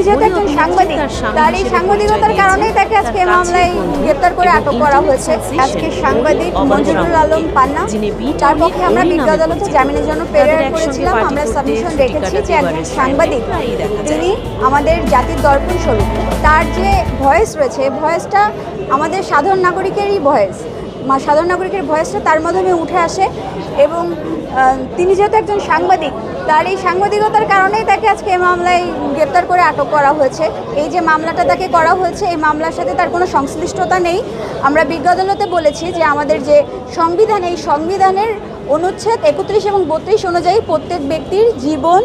তিনি যেহেতু একজন সাংবাদিক। তার এই সাংবাদিকতার কারণেই তাকে আজকে মামলায় গ্রেপ্তার করে আটক করা হয়েছে। আজকে সাংবাদিক মঞ্জুরুল আলম পান্না। তার পক্ষে আমরা বিজ্ঞ আদালতে জামিনের জন্য প্রেরণ করেছিলাম। আমরা সাবমিশন রেখেছি যে একজন সাংবাদিক তিনি আমাদের জাতির দর্পণ স্বরূপ তার যে ভয়েস রয়েছে ভয়েসটা আমাদের সাধারণ নাগরিকেরই ভয়েস। সাধারণ নাগরিকের ভয়েসটা তার মাধ্যমে উঠে আসে এবং তিনি যেহেতু একজন সাংবাদিক, তার এই সাংবাদিকতার কারণেই তাকে আজকে এই মামলায় গ্রেপ্তার করে আটক করা হয়েছে। এই যে মামলাটা তাকে করা হয়েছে, এই মামলার সাথে তার কোনো সংশ্লিষ্টতা নেই। আমরা বিজ্ঞ বলেছি যে আমাদের যে সংবিধান, এই সংবিধানের অনুচ্ছেদ একত্রিশ এবং বত্রিশ অনুযায়ী প্রত্যেক ব্যক্তির জীবন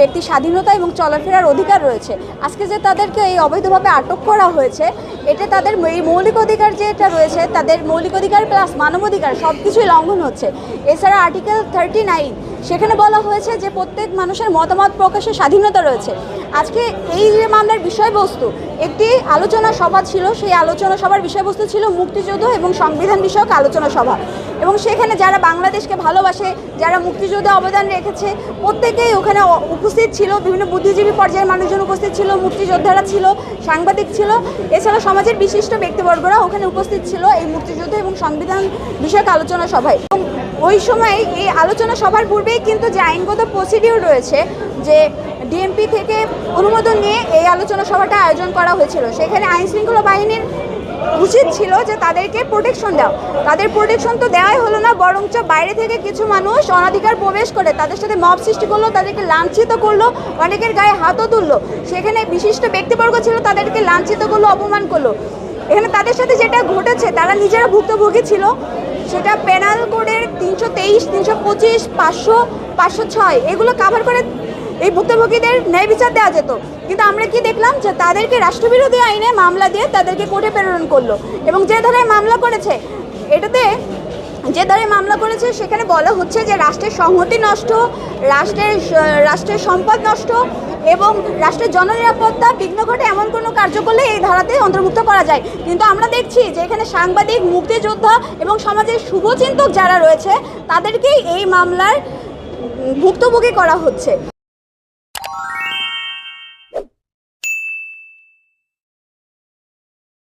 ব্যক্তি স্বাধীনতা এবং চলাফেরার অধিকার রয়েছে। আজকে যে তাদেরকে এই অবৈধভাবে আটক করা হয়েছে, এটা তাদের এই মৌলিক অধিকার যেটা রয়েছে, তাদের মৌলিক অধিকার প্লাস মানবাধিকার সব কিছুই লঙ্ঘন হচ্ছে। এছাড়া আর্টিকেল থার্টি নাইন সেখানে বলা হয়েছে যে প্রত্যেক মানুষের মতামত প্রকাশের স্বাধীনতা রয়েছে। আজকে এই যে মামলার বিষয়বস্তু, একটি আলোচনা সভা ছিল, সেই আলোচনা সভার বিষয়বস্তু ছিল মুক্তিযুদ্ধ এবং সংবিধান বিষয়ক আলোচনা সভা। এবং সেখানে যারা বাংলাদেশকে ভালোবাসে, যারা মুক্তিযুদ্ধে অবদান রেখেছে, প্রত্যেকেই ওখানে উপস্থিত ছিল, বিভিন্ন বুদ্ধিজীবী পর্যায়ের মানুষজন উপস্থিত ছিল, মুক্তিযোদ্ধারা ছিল, সাংবাদিক ছিল, এছাড়া সমাজের বিশিষ্ট ব্যক্তিবর্গরা ওখানে উপস্থিত ছিল এই মুক্তিযুদ্ধ এবং সংবিধান বিষয়ক আলোচনা সভায়। এবং ওই সময় এই আলোচনা সভার পূর্বেই কিন্তু যে আইনগত প্রসিডিওর রয়েছে, যে ডিএমপি থেকে অনুমোদন নিয়ে এই আলোচনা সভাটা আয়োজন করা হয়েছিল, সেখানে আইনশৃঙ্খলা বাহিনীর উচিত ছিল যে তাদেরকে প্রোটেকশন দেওয়া তাদের প্রোটেকশন তো দেওয়াই হলো না, বরঞ্চ বাইরে থেকে কিছু মানুষ অনাধিকার প্রবেশ করে, তাদের সাথে মব সৃষ্টি করল, তাদেরকে লাঞ্ছিত করল, অনেকের গায়ে হাতও তুললো। সেখানে বিশিষ্ট ব্যক্তিবর্গ ছিল, তাদেরকে লাঞ্ছিত করল, অপমান করল। এখানে তাদের সাথে যেটা ঘটেছে, তারা নিজেরা ভুক্তভোগী ছিল। সেটা পেনাল কোডের তিনশো তেইশ, তিনশো পঁচিশ, পাঁচশো পাঁচশো ছয়, এগুলো কাভার করে এই ভুক্তভোগীদের ন্যায় বিচার দেওয়া যেত। কিন্তু আমরা কি দেখলাম যে তাদেরকে রাষ্ট্রবিরোধী আইনে মামলা দিয়ে তাদেরকে কোর্টে প্রেরণ করল এবং যে ধারায় মামলা করেছে, এটাতে যে ধারে মামলা করেছে, সেখানে বলা হচ্ছে যে রাষ্ট্রের সংহতি নষ্ট, রাষ্ট্রের রাষ্ট্রের সম্পদ নষ্ট এবং রাষ্ট্রের জননিরাপত্তা বিঘ্ন ঘটে এমন কোনো কার্য করলে এই ধারাতে অন্তর্ভুক্ত করা যায়। কিন্তু আমরা দেখছি যে এখানে সাংবাদিক, মুক্তিযোদ্ধা এবং সমাজের শুভচিন্তক যারা রয়েছে, তাদেরকেই এই মামলার ভুক্তভোগী করা হচ্ছে।